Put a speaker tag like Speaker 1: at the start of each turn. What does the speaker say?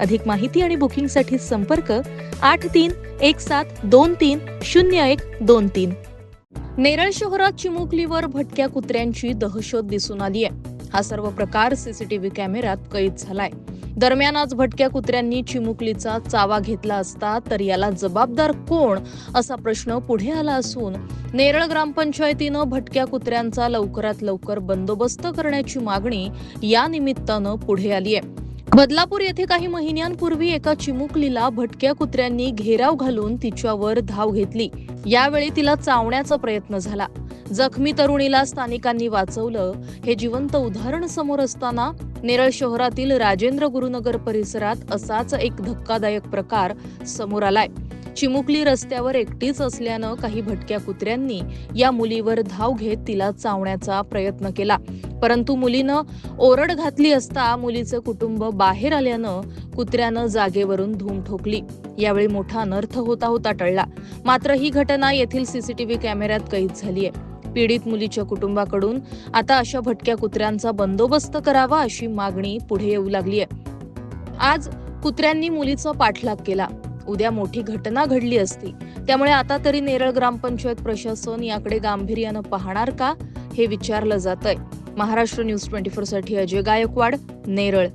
Speaker 1: अधिक माहिती आणि बुकिंगसाठी संपर्क आठ तीन एक सात दोन तीन शून्य एक दोन तीन. नेरळ शहरात चिमुकलीवर भटक्या कुत्र्यांची दहशत दिसून आली आहे. हा सर्व प्रकार सीसीटीव्ही कॅमेऱ्यात कैद झालाय. दरम्यान आज भटक्या कुत्र्यांनी चिमुकलीचा चावा घेतला असता तर याला जबाबदार कोण असा प्रश्न पुढे आला असून नेरळ ग्रामपंचायतीनं भटक्या कुत्र्यांचा लवकरात लवकर बंदोबस्त करण्याची मागणी या निमित्तानं पुढे आली आहे. बदलापूर येथे काही महिन्यांपूर्वी एका चिमुकलीला भटक्या कुत्र्यांनी घेराव घालून तिच्यावर धाव घेतली. यावेळी तिला चावण्याचा प्रयत्न झाला. जखमी तरुणीला स्थानिकांनी वाचवलं. हे जिवंत उदाहरण समोर असताना नेरळ शहरातील राजेंद्र गुरुनगर परिसरात असाच एक धक्कादायक प्रकार समोर आलाय. चिमुकली रस्त्यावर एकटीच असल्यानं काही भटक्या कुत्र्यांनी या मुलीवर धाव घेत तिला चावण्याचा प्रयत्न केला. परंतु मुलीनं ओरड घातली असता मुलीचं कुटुंब बाहेर आल्यानं कुत्र्यानं जागेवरून धूम ठोकली. यावेळी मोठा अनर्थ होता होता टळला. मात्र ही घटना येथील सीसीटीव्ही कॅमेऱ्यात कैद झाली आहे. पीडित मुलीच्या कुटुंबाकडून आता अशा भटक्या कुत्र्यांचा बंदोबस्त करावा अशी मागणी पुढे येऊ लागली आहे. आज कुत्र्यांनी मुलीचा पाठलाग केला. उद्या मोठी घटना घडली असती. त्यामुळे आता तरी नेरळ ग्रामपंचायत प्रशासन याकडे गांभीर्यानं पाहणार का हे विचारलं जात आहे महाराष्ट्र न्यूज ट्वेंटी फोरसाठी अजय गायकवाड नेरळ.